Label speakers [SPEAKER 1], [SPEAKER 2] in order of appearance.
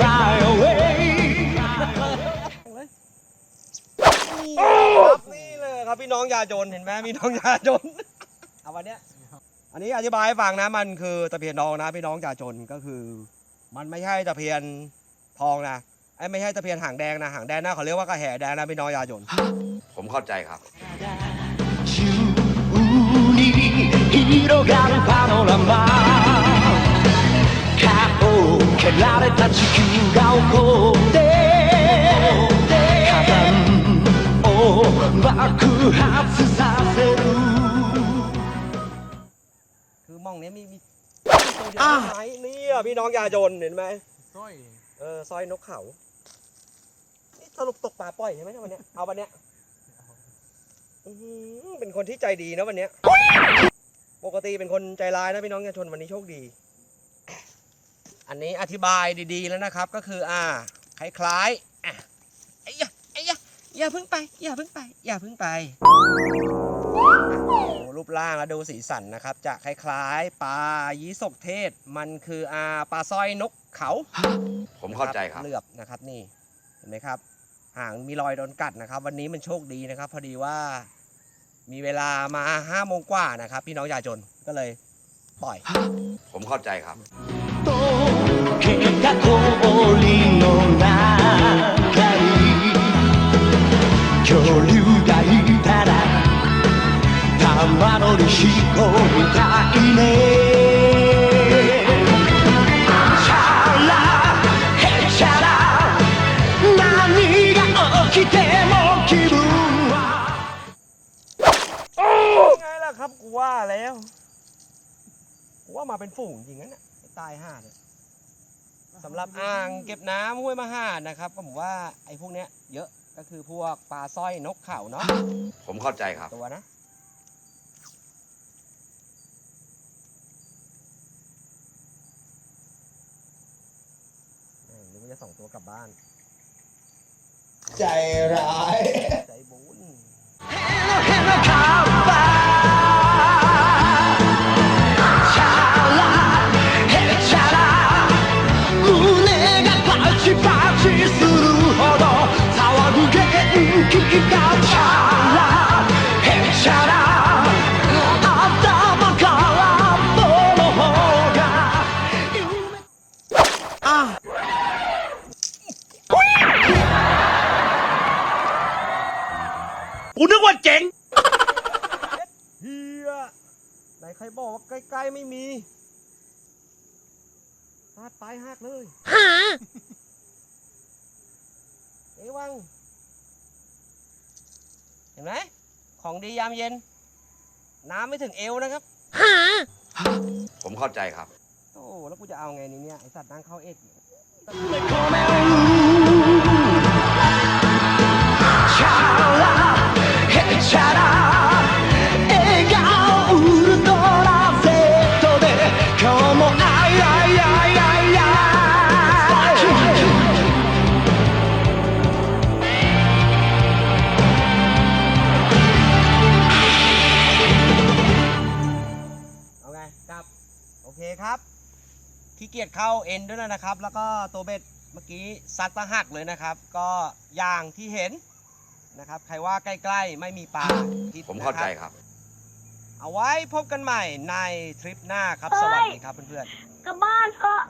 [SPEAKER 1] คร
[SPEAKER 2] ับนี่เลยครับพี่น้องยาจนเห็นไหมมีน้องยาจนเอาวันเนี้ยอันนี้อธิบายให้ฟังนะมันคือตะเพียนทองนะพี่น้องยาจนก็คือ มันไม่ใช่ตะเพียนทองนะไอ้ไม่ใช่ตะเพียนหางแดงนะหางแดงนะเขาเรียกว่ากระแหแดงนะพี่น้องยาจน
[SPEAKER 3] ผมเข้าใจครับ
[SPEAKER 1] られた地球が怒って火山を爆発させる
[SPEAKER 2] คือมองเนี้ยมีมีตัวเดียวไหมเนี่ยพี่น้องยาจนเห็นไหม
[SPEAKER 4] สร้อย
[SPEAKER 2] เออซอยนกเขา นี่สรุปตกปลาปล่อยใช่ไหมวันเนี้ย เอาวันเนี้ยอื้อหือเป็นคนที่ใจดีนะวันเนี้ย ปกติเป็นคนใจร้ายนะพี่น้องยาชนวันนี้โชคดี อันนี้อธิบายดีๆแล้วนะครับก็คืออ่าคล้ายๆอะไอ้ยะไอ้ยะอย่าเพิ่งไป อย่าเพิ่งไป อย่าเพิ่งไปโอ้รูปร่างแล้วดูสีสันนะครับ จะคล้ายๆปลายีสกเทศ มันคืออ่าปลาสร้อยนกเขา
[SPEAKER 3] ผมเข้าใจครับ
[SPEAKER 2] เหลือบนะครับนี่เห็นไหมครับหางมีรอยโดนกัดนะครับ วันนี้มันโชคดีนะครับ พอดีว่ามีเวลามาห้าโมงกว่านะครับ พี่น้องยาจนก็เลยปล่อย
[SPEAKER 3] ผมเข้าใจครับ
[SPEAKER 1] 溶けた氷の中に恐竜がいたら玉乗りしこみたいねチャラヘチャラ何が起きても気分は
[SPEAKER 2] ไงล่ะครับกูว่าแล้วกูว่ามาเป็นฝูงจริงนะเนี่ยไอ้ตายห่าเนี่ย สำหรับอ่างเก็บน้ำห้วยมหาดนะครับก็ผมว่าไอ้พวกเนี้ยเยอะก็คือพวกปลาสร้อยนกเขาเนาะ
[SPEAKER 3] ผมเข้าใจครับ
[SPEAKER 2] ตัวนะแม่งนึกว่าจะส่งตัวกลับบ้าน
[SPEAKER 1] ใจร้าย チパチするほど騒ぐ元気がチャラヘチャラ頭から棒の方が夢
[SPEAKER 4] กูนึกว่าเจ๋ง
[SPEAKER 2] เฮียไหนใครบอกว่าใกล้ๆไม่มีฟาดปลายหักเลยหา เอวัง เห็นไหม ของดียามเย็น น้ำไม่ถึงเอวนะครับ
[SPEAKER 3] ผมเข้าใจครับ
[SPEAKER 2] โอ้ แล้วกูจะเอาไงนี่เนี่ย ไอสัตว์นั่งเข้าเอ็ดอยู่ โอเคครับขี้เกียจเข้าเอ็นด้วยนะครับ แล้วก็ตัวเบ็ดเมื่อกี้ซัดตะหักเลยนะครับ ก็อย่างที่เห็นนะครับ ใครว่าใกล้ๆไม่มีปลาผิด
[SPEAKER 3] ผมเข้าใจ
[SPEAKER 2] นะ
[SPEAKER 3] ครับ
[SPEAKER 2] เอาไว้พบกันใหม่ในทริปหน้าครับ สวัสดีครับเพื่อนๆ
[SPEAKER 5] กลับบ้านเถอะ